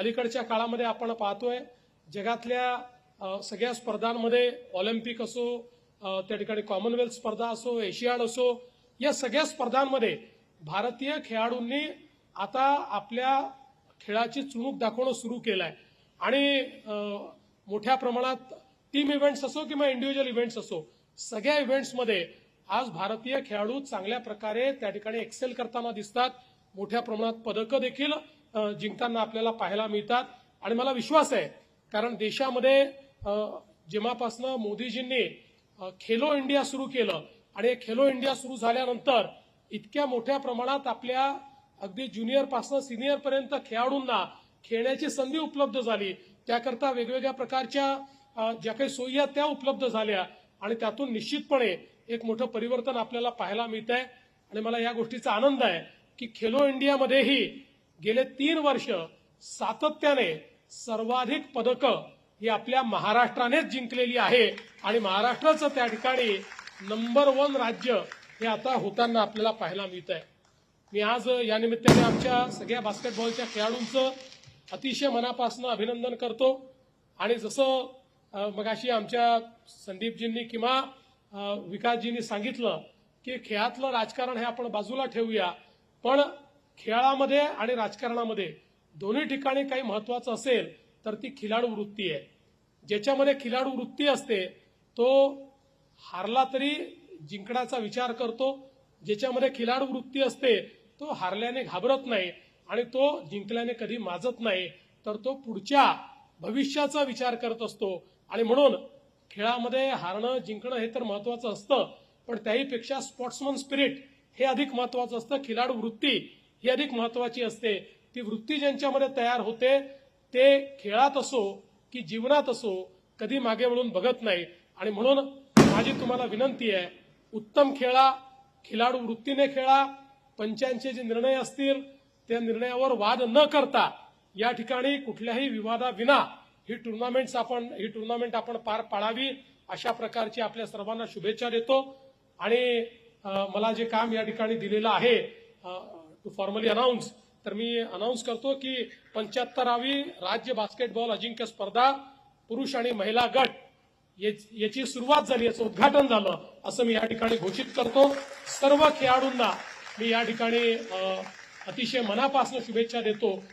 अलीकडच्या काळामध्ये आपण पाहतोय जगातल्या सगळ्या स्पर्धांमध्ये ऑलिम्पिक असो त्या ठिकाणी कॉमनवेल्थ स्पर्धा असो एशियाड असो या सगळ्या स्पर्धांमध्ये भारतीय खेळाडूंनी आता आपल्या खेळाची चुणूक दाखवणं सुरू केलं आहे आणि मोठ्या प्रमाणात टीम इव्हेंट्स असो किंवा इंडिव्हिज्युअल इव्हेंट्स असो सगळ्या इव्हेंट्समध्ये आज भारतीय खेळाडू चांगल्या प्रकारे त्या ठिकाणी एक्सेल करताना दिसतात. मोठ्या प्रमाणात पदकं देखील जिंकताना आपल्याला पाहायला मिळतात. आणि मला विश्वास आहे कारण देशामध्ये जेव्हापासनं मोदीजींनी खेलो इंडिया सुरू केलं आणि खेलो इंडिया सुरू झाल्यानंतर इतक्या मोठ्या प्रमाणात आपल्या अगदी ज्युनियरपासनं सिनियरपर्यंत खेळाडूंना खेळण्याची संधी उपलब्ध झाली. त्याकरता वेगवेगळ्या प्रकारच्या ज्या काही सोयी आहेत त्या उपलब्ध झाल्या. आणि त्यातून निश्चितपणे एक मोठं परिवर्तन आपल्याला पाहायला मिळत आहे आणि मला या गोष्टीचा आनंद आहे की खेलो इंडियामध्येही गेले तीन वर्ष सातत्याने सर्वाधिक पदकं ही आपल्या महाराष्ट्रानेच जिंकलेली आहे. आणि महाराष्ट्राचं त्या ठिकाणी नंबर वन राज्य हे आता होताना आपल्याला पाहायला मिळत आहे मी आज या निमित्ताने आमच्या सगळ्या बास्केटबॉलच्या खेळाडूंचं अतिशय मनापासून अभिनंदन करतो. आणि जसं मगाशी आमच्या संदीपजींनी किंवा विकासजींनी सांगितलं की खेळातलं राजकारण हे आपण बाजूला ठेवूया. पण खेळामध्ये आणि राजकारणामध्ये दोन्ही ठिकाणी काही महत्वाचं असेल तर ती खिलाडू वृत्ती आहे. ज्याच्यामध्ये खिलाडू वृत्ती असते तो हारला तरी जिंकण्याचा विचार करतो. ज्याच्यामध्ये खिलाडू वृत्ती असते तो हारल्याने घाबरत नाही आणि तो जिंकल्याने कधी माजत नाही तर तो पुढच्या भविष्याचा विचार करत असतो. आणि म्हणून खेळामध्ये हारणं जिंकणं हे तर महत्वाचं असतं पण त्याहीपेक्षा स्पोर्ट्समन स्पिरिट हे अधिक महत्वाचं असतं. खिलाडू वृत्ती ही अधिक महत्वाची असते. ती वृत्ती ज्यांच्यामध्ये तयार होते ते खेळात असो की जीवनात असो कधी मागे वळून बघत नाही. आणि म्हणून माझी तुम्हाला विनंती आहे उत्तम खेळा खिलाडू वृत्तीने खेळा पंचांचे जे निर्णय असतील त्या निर्णयावर वाद न करता या ठिकाणी कुठल्याही विवादाविना ही टुर्नामेंट आपण ही टुर्नामेंट आपण पार पाडावी अशा प्रकारची आपल्या सर्वांना शुभेच्छा देतो. आणि मला जे काम या ठिकाणी दिलेलं आहे टू फॉर्मली अनाऊन्स तर मी अनाऊन्स करतो की पंच्याहत्तरावी राज्य बास्केटबॉल अजिंक्य स्पर्धा पुरुष आणि महिला गट याची सुरुवात झाली याचं उद्घाटन झालं असं मी या ठिकाणी घोषित करतो. सर्व खेळाडूंना मी या ठिकाणी अतिशय मनापासून शुभेच्छा देतो.